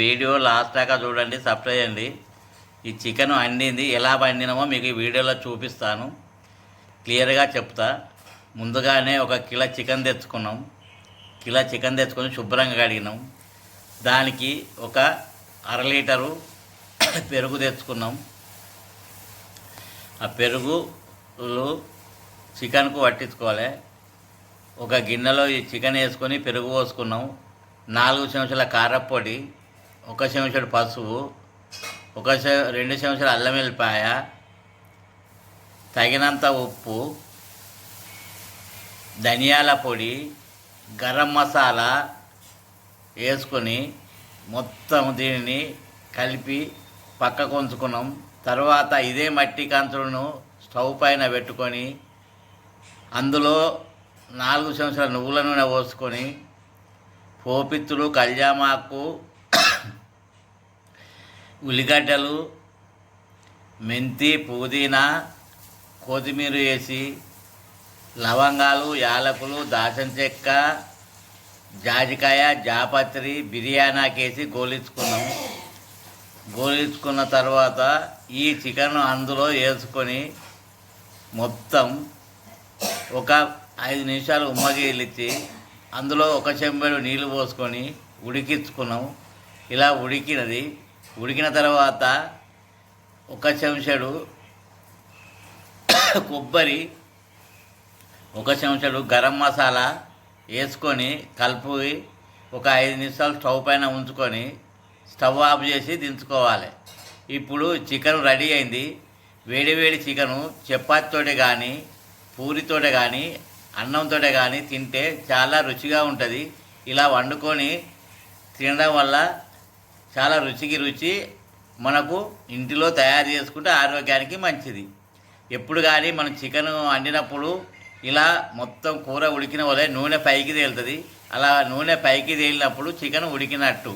Video last దాకా చూడండి subscribe చేయండి. ఈ చికెన్ వండింది ఎలా వండినామో మీకు ఈ వీడియోలో చూపిస్తాను. క్లియర్గా చెప్తా. ముందుగానే ఒక కిలో చికెన్ తెచ్చుకున్నాం. కిలో చికెన్ తెచ్చుకొని శుభ్రంగా కడిగినాం. దానికి ఒక అర లీటరు పెరుగు తెచ్చుకున్నాం. ఆ పెరుగులు చికెన్కు పట్టించుకోవాలి. ఒక గిన్నెలో ఈ చికెన్ వేసుకొని పెరుగు పోసుకున్నాం. నాలుగు చెంచాల కారపొడి ఒక చెంచాడు పసుపు ఒక రెండు చెంచాల అల్లం వెల్లిపాయ తగినంత ఉప్పు ధనియాల పొడి గరం మసాలా వేసుకొని మొత్తం దీనిని కలిపి పక్కకు ఉంచుకున్నాం. తర్వాత ఇదే మట్టి కంచులను స్టవ్ పైన పెట్టుకొని అందులో నాలుగు చెంచాల నువ్వుల నూనె పోసుకొని పోపిత్తులు కళ్యామాకు ఉల్లిగడ్డలు మెంతి పుదీనా కొత్తిమీర వేసి లవంగాలు యాలకులు దాచిన చెక్క జాజికాయ జాపత్రి బిర్యానాకేసి గోలించుకున్నాం. గోలించుకున్న తర్వాత ఈ చికెన్ అందులో వేసుకొని మొత్తం ఒక ఐదు నిమిషాలు ఉమ్మగిలిచ్చి అందులో ఒక చెంబెడు నీళ్ళు పోసుకొని ఉడికించుకున్నాం. ఇలా ఉడికినది ఉడికిన తర్వాత ఒక చెంచాడు కొబ్బరి ఒక చెంచాడు గరం మసాలా వేసుకొని కలిపి ఒక ఐదు నిమిషాలు స్టవ్ పైన ఉంచుకొని స్టవ్ ఆఫ్ చేసి దించుకోవాలి. ఇప్పుడు చికెన్ రెడీ అయింది. వేడి వేడి చికెను చపాతీతోటి కానీ పూరితోటే కానీ అన్నంతో కానీ తింటే చాలా రుచిగా ఉంటుంది. ఇలా వండుకొని తినడం వల్ల చాలా రుచికి రుచి మనకు ఇంటిలో తయారు చేసుకుంటే ఆరోగ్యానికి మంచిది. ఎప్పుడు కానీ మనం చికెన్ వండినప్పుడు ఇలా మొత్తం కూర ఉడికిన వలె నూనె పైకి తేలుతుంది. అలా నూనె పైకి తేలినప్పుడు చికెన్ ఉడికినట్టు.